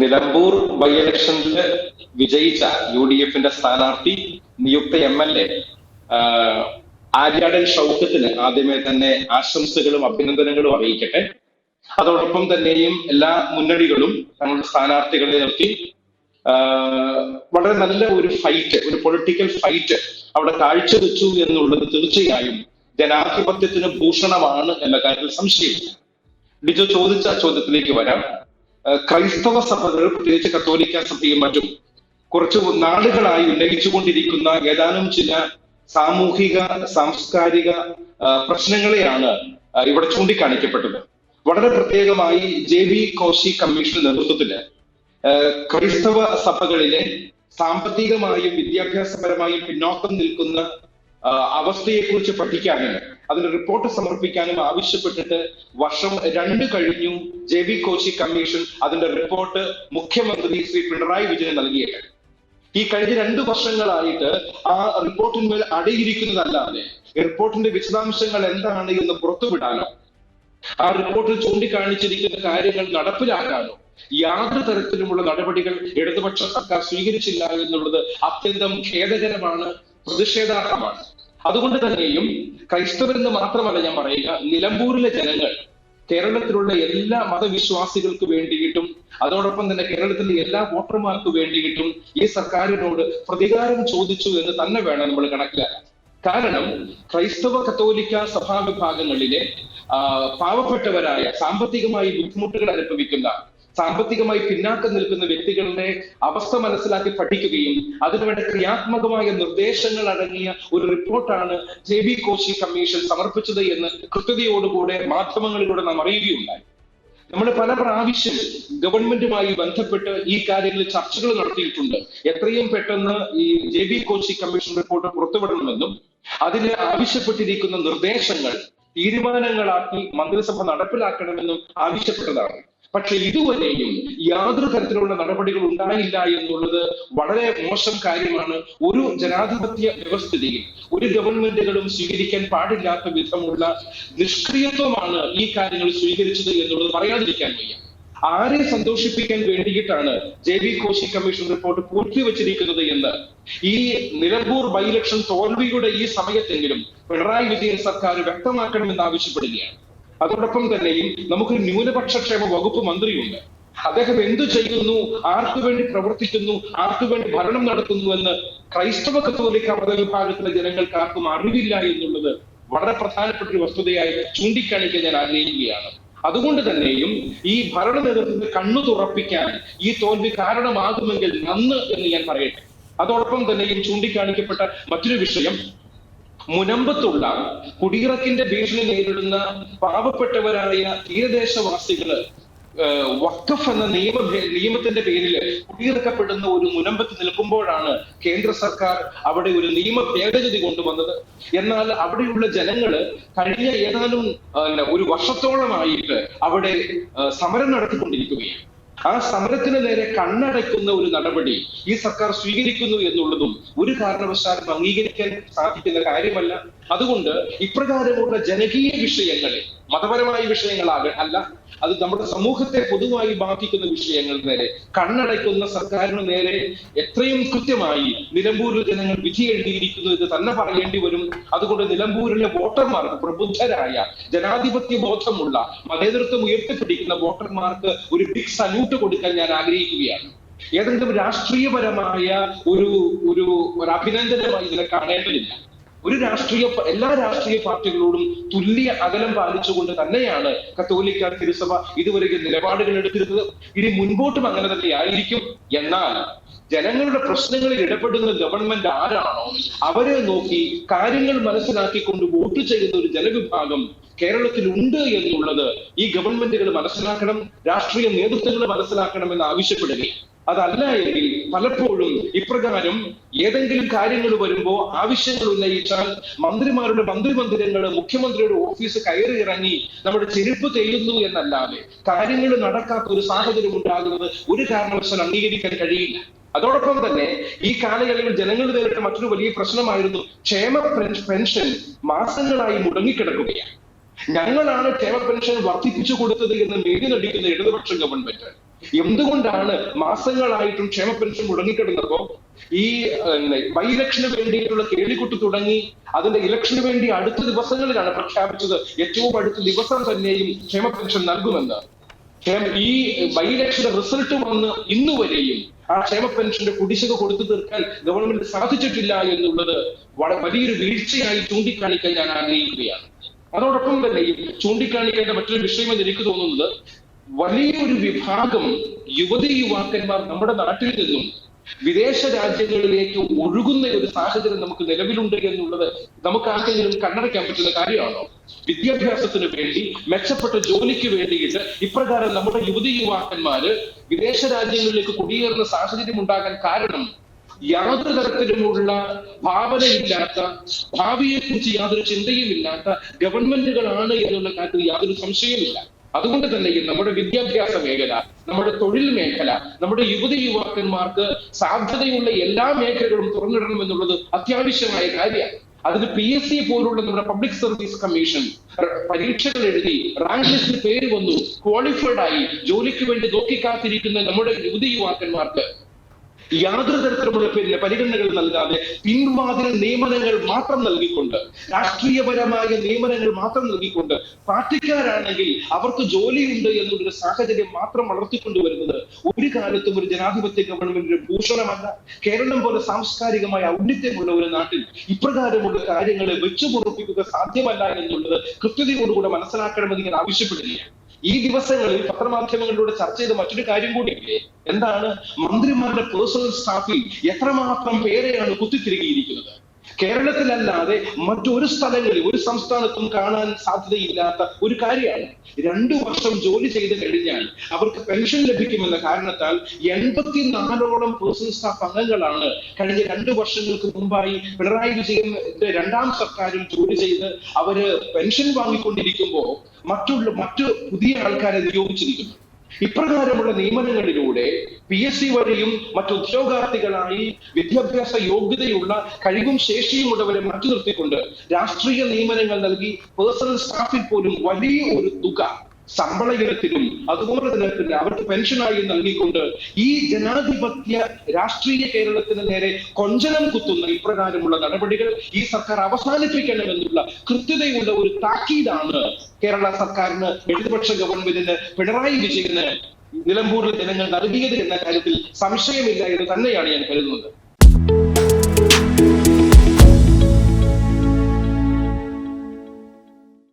Nilambur by ഇലക്ഷനിൽ വിജയിച്ച U D എഫിന്റെ സ്ഥാനാർത്ഥി നിയുക്ത എം എൽ എ ആര്യാടൻ ഷൗക്കത്തിന് ആദ്യമേ തന്നെ ആശംസകളും അഭിനന്ദനങ്ങളും അറിയിക്കട്ടെ. അതോടൊപ്പം തന്നെയും എല്ലാ മുന്നണികളും തങ്ങളുടെ സ്ഥാനാർത്ഥികളെ നിർത്തി വളരെ നല്ല ഒരു ഫൈറ്റ് ഒരു പൊളിറ്റിക്കൽ ഫൈറ്റ് അവിടെ കാഴ്ചവെച്ചു എന്നുള്ളത് തീർച്ചയായും ജനാധിപത്യത്തിന് ഭൂഷണമാണ് എന്ന കാര്യത്തിൽ സംശയമില്ല. ബിജു ചോദിച്ച ചോദ്യത്തിലേക്ക് വരാം. ക്രൈസ്തവ സഭകൾ പ്രത്യേകിച്ച് കത്തോലിക്ക സഭയും മറ്റും കുറച്ച് നാളുകളായി ഉന്നയിച്ചുകൊണ്ടിരിക്കുന്ന ഏതാനും ചില സാമൂഹിക സാംസ്കാരിക പ്രശ്നങ്ങളെയാണ് ഇവിടെ ചൂണ്ടിക്കാണിക്കപ്പെട്ടത്. വളരെ പ്രത്യേകമായി ജെ ബി കോശി കമ്മീഷൻ നേതൃത്വത്തിൽ ക്രൈസ്തവ സഭകളിലെ സാമ്പത്തികമായും വിദ്യാഭ്യാസപരമായും പിന്നോക്കം നിൽക്കുന്ന അവസ്ഥയെക്കുറിച്ച് പഠിക്കാനും അതിന് റിപ്പോർട്ട് സമർപ്പിക്കാനും ആവശ്യപ്പെട്ടിട്ട് വർഷം രണ്ട് കഴിഞ്ഞു ജെ ബി കോശി കമ്മീഷൻ അതിന്റെ റിപ്പോർട്ട് മുഖ്യമന്ത്രി ശ്രീ പിണറായി വിജയൻ നൽകിയത് ഈ കഴിഞ്ഞ രണ്ട് വർഷങ്ങളായിട്ട് ആ റിപ്പോർട്ടിന്മേൽ അടയിരിക്കുന്നതല്ലാതെ റിപ്പോർട്ടിന്റെ വിശദാംശങ്ങൾ എന്താണ് എന്ന് പുറത്തുവിടാനോ ആ റിപ്പോർട്ടിൽ ചൂണ്ടിക്കാണിച്ചിരിക്കുന്ന കാര്യങ്ങൾ നടപ്പിലാക്കാനോ യാതൊരു തരത്തിലുമുള്ള നടപടികൾ ഇടതുപക്ഷ സർക്കാർ സ്വീകരിച്ചില്ല എന്നുള്ളത് അത്യന്തം ഖേദകരമാണ് പ്രതിഷേധാർഹമാണ്. അതുകൊണ്ട് തന്നെയും ക്രൈസ്തവരെന്ന് മാത്രമല്ല ഞാൻ പറയുക നിലമ്പൂരിലെ ജനങ്ങൾ കേരളത്തിലുള്ള എല്ലാ മതവിശ്വാസികൾക്ക് വേണ്ടിയിട്ടും അതോടൊപ്പം തന്നെ കേരളത്തിലെ എല്ലാ വോട്ടർമാർക്ക് വേണ്ടിയിട്ടും ഈ സർക്കാരിനോട് പ്രതികാരം ചോദിച്ചു എന്ന് തന്നെ വേണം നമ്മൾ കണക്കിലാക്കാൻ. കാരണം ക്രൈസ്തവ കത്തോലിക്ക സഭാ വിഭാഗങ്ങളിലെ പാവപ്പെട്ടവരായ സാമ്പത്തികമായി ബുദ്ധിമുട്ടുകൾ അനുഭവിക്കുന്ന സാമ്പത്തികമായി പിന്നാക്കം നിൽക്കുന്ന വ്യക്തികളുടെ അവസ്ഥ മനസ്സിലാക്കി പഠിക്കുകയും അതിനുവേണ്ട ക്രിയാത്മകമായ നിർദ്ദേശങ്ങൾ അടങ്ങിയ ഒരു റിപ്പോർട്ടാണ് ജെ ബി കോശി കമ്മീഷൻ സമർപ്പിച്ചത് എന്ന് കൃത്യതയോടുകൂടെ മാധ്യമങ്ങളിലൂടെ നാം അറിയുകയുണ്ടായി. നമ്മൾ പല പ്രാവശ്യം ഗവൺമെന്റുമായി ബന്ധപ്പെട്ട് ഈ കാര്യങ്ങളിൽ ചർച്ചകൾ നടത്തിയിട്ടുണ്ട്. എത്രയും പെട്ടെന്ന് ഈ J B Koshy commission report പുറത്തുവിടണമെന്നും അതിന് ആവശ്യപ്പെട്ടിരിക്കുന്ന നിർദ്ദേശങ്ങൾ തീരുമാനങ്ങളാക്കി മന്ത്രിസഭ നടപ്പിലാക്കണമെന്നും ആവശ്യപ്പെട്ടതാണ്. പക്ഷെ ഇതുവരെയും യാതൊരു തരത്തിലുള്ള നടപടികൾ ഉണ്ടായില്ല എന്നുള്ളത് വളരെ മോശം കാര്യമാണ്. ഒരു ജനാധിപത്യ വ്യവസ്ഥിതിയിൽ ഒരു ഗവൺമെന്റുകളും സ്വീകരിക്കാൻ പാടില്ലാത്ത വിധമുള്ള നിഷ്ക്രിയത്വമാണ് ഈ കാര്യങ്ങൾ സ്വീകരിച്ചത് എന്നുള്ളത് പറയാതിരിക്കാൻ വയ്യ. ആരെ സന്തോഷിപ്പിക്കാൻ വേണ്ടിയിട്ടാണ് J B Koshy commission report പൂർത്തിവച്ചിരിക്കുന്നത് എന്ന്. ഈ നിലമ്പൂർ ബൈലക്ഷൻ തോൽവിയുടെ ഈ സമയത്തെങ്കിലും പിണറായി വിജയൻ സർക്കാർ വ്യക്തമാക്കണമെന്ന് ആവശ്യപ്പെടുകയാണ്. അതോടൊപ്പം തന്നെയും നമുക്ക് ന്യൂനപക്ഷ ക്ഷേമ വകുപ്പ് മന്ത്രിയുണ്ട്. അദ്ദേഹം എന്തു ചെയ്യുന്നു? ആർക്കു വേണ്ടി പ്രവർത്തിക്കുന്നു? ആർക്കു വേണ്ടി ഭരണം നടത്തുന്നു എന്ന് ക്രൈസ്തവ കത്തോലിക്ക മത വിഭാഗത്തിലെ ജനങ്ങൾക്ക് ആർക്കും അറിവില്ല എന്നുള്ളത് വളരെ പ്രധാനപ്പെട്ട ഒരു വസ്തുതയായി ചൂണ്ടിക്കാണിക്കാൻ ഞാൻ ആഗ്രഹിക്കുകയാണ്. അതുകൊണ്ട് തന്നെയും ഈ ഭരണ നേതൃത്വത്തെ കണ്ണു തുറപ്പിക്കാൻ ഈ തോൽവി കാരണമാകുമെങ്കിൽ നന്ന് എന്ന് ഞാൻ പറയട്ടെ. അതോടൊപ്പം തന്നെയും ചൂണ്ടിക്കാണിക്കപ്പെട്ട മറ്റൊരു വിഷയം മുനമ്പത്തുള്ള കുടിയിറക്കിന്റെ ഭീഷണി നേരിടുന്ന പാവപ്പെട്ടവരായ തീരദേശവാസികൾ വഖഫ് എന്ന നിയമ നിയമത്തിന്റെ പേരിൽ കുടിയിറക്കപ്പെടുന്ന ഒരു മുനമ്പത്ത് നിൽക്കുമ്പോഴാണ് കേന്ദ്ര സർക്കാർ അവിടെ ഒരു നിയമ ഭേദഗതി കൊണ്ടുവന്നത്. എന്നാൽ അവിടെയുള്ള ജനങ്ങൾ കഴിഞ്ഞ ഏതാനും ഒരു വർഷത്തോളമായിട്ട് അവിടെ സമരം നടത്തിക്കൊണ്ടിരിക്കുകയാണ്. ആ സമരത്തിന് നേരെ കണ്ണടയ്ക്കുന്ന ഒരു നടപടി ഈ സർക്കാർ സ്വീകരിക്കുന്നു എന്നുള്ളതും ഒരു കാരണവശാലും അംഗീകരിക്കാൻ സാധിക്കുന്ന കാര്യമല്ല. അതുകൊണ്ട് ഇപ്രകാരമുള്ള ജനകീയ വിഷയങ്ങളെ മതപരമായ വിഷയങ്ങളാകെ അല്ല അത് നമ്മുടെ സമൂഹത്തെ പൊതുവായി ബാധിക്കുന്ന വിഷയങ്ങൾ നേരെ. കണ്ണടയ്ക്കുന്ന സർക്കാരിന് നേരെ എത്രയും കൃത്യമായി നിലമ്പൂരിൽ ജനങ്ങൾ വിധി എഴുതിയിരിക്കുന്നു എന്ന് തന്നെ പറയേണ്ടി വരും. അതുകൊണ്ട് നിലമ്പൂരിലെ വോട്ടർമാർക്ക് പ്രബുദ്ധരായ ജനാധിപത്യ ബോധമുള്ള മതേതൃത്വം ഉയർത്തിപ്പിടിക്കുന്ന വോട്ടർമാർക്ക് ഒരു ബിഗ് സല്യൂട്ട് കൊടുക്കാൻ ഞാൻ ആഗ്രഹിക്കുകയാണ്. ഏതെങ്കിലും രാഷ്ട്രീയപരമായ ഒരു ഒരു അഭിനന്ദനമായി ഇതിനെ കാണേണ്ടതില്ല. ഒരു രാഷ്ട്രീയ എല്ലാ രാഷ്ട്രീയ പാർട്ടികളോടും തുല്യ അകലം പാലിച്ചുകൊണ്ട് തന്നെയാണ് കത്തോലിക്ക തിരുസഭ ഇതുവരെ നിലപാടുകൾ എടുത്തിരുന്നത്. ഇനി മുൻപോട്ടും അങ്ങനെ തന്നെ ആയിരിക്കും എന്നാൽ ജനങ്ങളുടെ പ്രശ്നങ്ങളിൽ ഇടപെടുന്ന ഗവൺമെന്റ് ആരാണോ അവരെ നോക്കി കാര്യങ്ങൾ മനസ്സിലാക്കിക്കൊണ്ട് വോട്ട് ചെയ്യുന്ന ഒരു ജനവിഭാഗം കേരളത്തിൽ ഉണ്ട് എന്നുള്ളത് ഈ ഗവൺമെന്റുകൾ മനസ്സിലാക്കണം രാഷ്ട്രീയ നേതൃത്വങ്ങൾ മനസ്സിലാക്കണം എന്ന് ആവശ്യപ്പെടുകയാണ്. അതല്ല എങ്കിൽ പലപ്പോഴും ഇപ്രകാരം ഏതെങ്കിലും കാര്യങ്ങൾ വരുമ്പോൾ ആവശ്യങ്ങൾ ഉന്നയിച്ചാൽ മന്ത്രിമാരുടെ മന്ത്രി മന്ത്രിമന്ദിരങ്ങൾ മുഖ്യമന്ത്രിയുടെ ഓഫീസ് കയറി ഇറങ്ങി നമ്മുടെ ചെരുപ്പ് തെയ്യുന്നു എന്നല്ലാതെ കാര്യങ്ങൾ നടക്കാത്ത ഒരു സാഹചര്യം ഉണ്ടാകുന്നത് ഒരു കാരണവശാൽ അംഗീകരിക്കാൻ കഴിയില്ല. അതോടൊപ്പം തന്നെ ഈ കാലയളവിൽ ജനങ്ങൾ നേരിട്ട മറ്റൊരു വലിയ പ്രശ്നമായിരുന്നു ക്ഷേമ പെൻഷൻ മാസങ്ങളായി മുടങ്ങിക്കിടക്കുകയാണ്. ഞങ്ങളാണ് ക്ഷേമ പെൻഷൻ വർദ്ധിപ്പിച്ചു കൊടുത്തത് എന്ന് മേടി നടിക്കുന്ന ഇടതുപക്ഷ ഗവൺമെന്റ് എന്തുകൊണ്ടാണ് മാസങ്ങളായിട്ടും ക്ഷേമ പെൻഷൻ മുടങ്ങിക്കിടന്നപ്പോ ഈ ബൈ ഇലക്ഷന് വേണ്ടിയിട്ടുള്ള കേളിക്കുട്ടി തുടങ്ങി അതിന്റെ ഇലക്ഷന് വേണ്ടി അടുത്ത ദിവസങ്ങളിലാണ് പ്രഖ്യാപിച്ചത്. ഏറ്റവും അടുത്ത ദിവസം തന്നെയും ക്ഷേമ പെൻഷൻ നൽകുമെന്ന്. ഈ ബൈലക്ഷന്റെ റിസൾട്ട് വന്ന് ഇന്ന് വരെയും ആ ക്ഷേമ പെൻഷന്റെ കുടിശ്ശിക കൊടുത്തു തീർക്കാൻ ഗവൺമെന്റ് സാധിച്ചിട്ടില്ല എന്നുള്ളത് വലിയൊരു വീഴ്ചയായി ചൂണ്ടിക്കാണിക്കാൻ ഞാൻ ആഗ്രഹിക്കുകയാണ്. അതോടൊപ്പം തന്നെ ചൂണ്ടിക്കാണിക്കേണ്ട മറ്റൊരു വിഷയം എന്ന് എനിക്ക് തോന്നുന്നത് വലിയൊരു വിഭാഗം യുവതി യുവാക്കന്മാർ നമ്മുടെ നാട്ടിൽ നിന്നും വിദേശ രാജ്യങ്ങളിലേക്ക് ഒഴുകുന്ന ഒരു സാഹചര്യം നമുക്ക് നിലവിലുണ്ട് എന്നുള്ളത് നമുക്ക് ആർക്കെങ്കിലും കണ്ണടയ്ക്കാൻ പറ്റുന്ന കാര്യമാണോ? വിദ്യാഭ്യാസത്തിന് വേണ്ടി മെച്ചപ്പെട്ട ജോലിക്ക് വേണ്ടിയിട്ട് ഇപ്രകാരം നമ്മുടെ യുവതി യുവാക്കന്മാര് വിദേശ രാജ്യങ്ങളിലേക്ക് കുടിയേറുന്ന സാഹചര്യം ഉണ്ടാകാൻ കാരണം യാതൊരു തരത്തിലുമുള്ള ഭാവനയില്ലാത്ത ഭാവിയെക്കുറിച്ച് യാതൊരു ചിന്തയും ഇല്ലാത്ത ഗവൺമെന്റുകളാണ് എന്നുള്ള കാര്യത്തിൽ യാതൊരു സംശയവുമില്ല. അതുകൊണ്ട് തന്നെ നമ്മുടെ വിദ്യാഭ്യാസ മേഖല നമ്മുടെ തൊഴിൽ മേഖല നമ്മുടെ യുവതി യുവാക്കന്മാർക്ക് സാധ്യതയുള്ള എല്ലാ മേഖലകളും തുറന്നിടണം എന്നുള്ളത് അത്യാവശ്യമായ കാര്യമാണ്. അതിന് പി എസ് സി പോലുള്ള നമ്മുടെ പബ്ലിക് സർവീസ് കമ്മീഷൻ പരീക്ഷകൾ എഴുതി റാങ്ക് ലിസ്റ്റിൽ പേര് വന്നു ക്വാളിഫൈഡ് ആയി ജോലിക്ക് വേണ്ടി നോക്കിക്കാത്തിരിക്കുന്ന നമ്മുടെ യുവതി യുവാക്കന്മാർക്ക് യാതൊരു തരത്തിലുമുള്ള പിന്നെ പരിഗണനകൾ നൽകാതെ പിൻവാതിൽ നിയമനങ്ങൾ മാത്രം നൽകിക്കൊണ്ട് രാഷ്ട്രീയപരമായ നിയമനങ്ങൾ മാത്രം നൽകിക്കൊണ്ട് പാർട്ടിക്കാരാണെങ്കിൽ അവർക്ക് ജോലിയുണ്ട് എന്നൊരു സാഹചര്യം മാത്രം വളർത്തിക്കൊണ്ടുവരുന്നത് ഒരു കാലത്തും ഒരു ജനാധിപത്യ ഗവൺമെന്റിന്റെ ഭൂഷണമല്ല. കേരളം പോലെ സാംസ്കാരികമായ ഔന്നിത്യമുള്ള ഒരു നാട്ടിൽ ഇപ്രകാരമുള്ള കാര്യങ്ങളെ വെച്ചുപൊറുപ്പിക്കുക സാധ്യമല്ല എന്നുള്ളത് കൃത്യതയോടുകൂടെ മനസ്സിലാക്കണമെന്ന് ഞാൻ ആവശ്യപ്പെടുകയാണ്. ഈ ദിവസങ്ങളിൽ പത്രമാധ്യമങ്ങളിലൂടെ ചർച്ച ചെയ്ത മറ്റൊരു കാര്യം കൂടിയില്ലേ എന്താണ് മന്ത്രിമാരുടെ പേഴ്സണൽ സ്റ്റാഫിൽ എത്രമാത്രം പേരെയാണ് കുത്തിത്തിരികിയിരിക്കുന്നത്? കേരളത്തിലല്ലാതെ മറ്റൊരു സ്ഥലങ്ങളിൽ ഒരു സംസ്ഥാനത്തും കാണാൻ സാധ്യതയില്ലാത്ത ഒരു കാര്യമാണ്. രണ്ടു വർഷം ജോലി ചെയ്ത് കഴിഞ്ഞാൽ അവർക്ക് പെൻഷൻ ലഭിക്കുമെന്ന കാരണത്താൽ എൺപത്തിനാലോളം പേഴ്സണൽ സ്റ്റാഫ് അംഗങ്ങളാണ് കഴിഞ്ഞ രണ്ടു വർഷങ്ങൾക്ക് മുമ്പായി പിണറായി വിജയന്റെ രണ്ടാം സർക്കാരിൽ ജോലി ചെയ്ത് അവർ പെൻഷൻ വാങ്ങിക്കൊണ്ടിരിക്കുമ്പോൾ മറ്റുള്ള മറ്റു പുതിയ ആൾക്കാരെ നിയോഗിച്ചിരിക്കുന്നു. ഇപ്രകാരമുള്ള നിയമനങ്ങളിലൂടെ പി എസ് സി വഴിയും മറ്റു ഉദ്യോഗാർത്ഥികളായി വിദ്യാഭ്യാസ യോഗ്യതയുള്ള കഴിവും ശേഷിയും ഉള്ളവരെ മാറ്റി നിർത്തിക്കൊണ്ട് രാഷ്ട്രീയ നിയമനങ്ങൾ നൽകി പേഴ്സണൽ സ്റ്റാഫിൽ പോലും വലിയ ഒരു തുക ശമ്പള ഇനത്തിലും അതുപോലെ തന്നെ പിന്നെ അവർക്ക് പെൻഷനായി നൽകിക്കൊണ്ട് ഈ ജനാധിപത്യ രാഷ്ട്രീയ കേരളത്തിന് നേരെ കൊഞ്ചനം കുത്തുന്ന ഇപ്രകാരമുള്ള നടപടികൾ ഈ സർക്കാർ അവസാനിപ്പിക്കണമെന്നുള്ള കൃത്യതയുള്ള ഒരു താക്കീതാണ് കേരള സർക്കാരിന് ഇടതുപക്ഷ ഗവൺമെന്റിന് പിണറായി വിജയന് നിലമ്പൂരിൽ ജനങ്ങൾ നൽകിയത് എന്ന കാര്യത്തിൽ സംശയമില്ല എന്ന് തന്നെയാണ് ഞാൻ കരുതുന്നത്.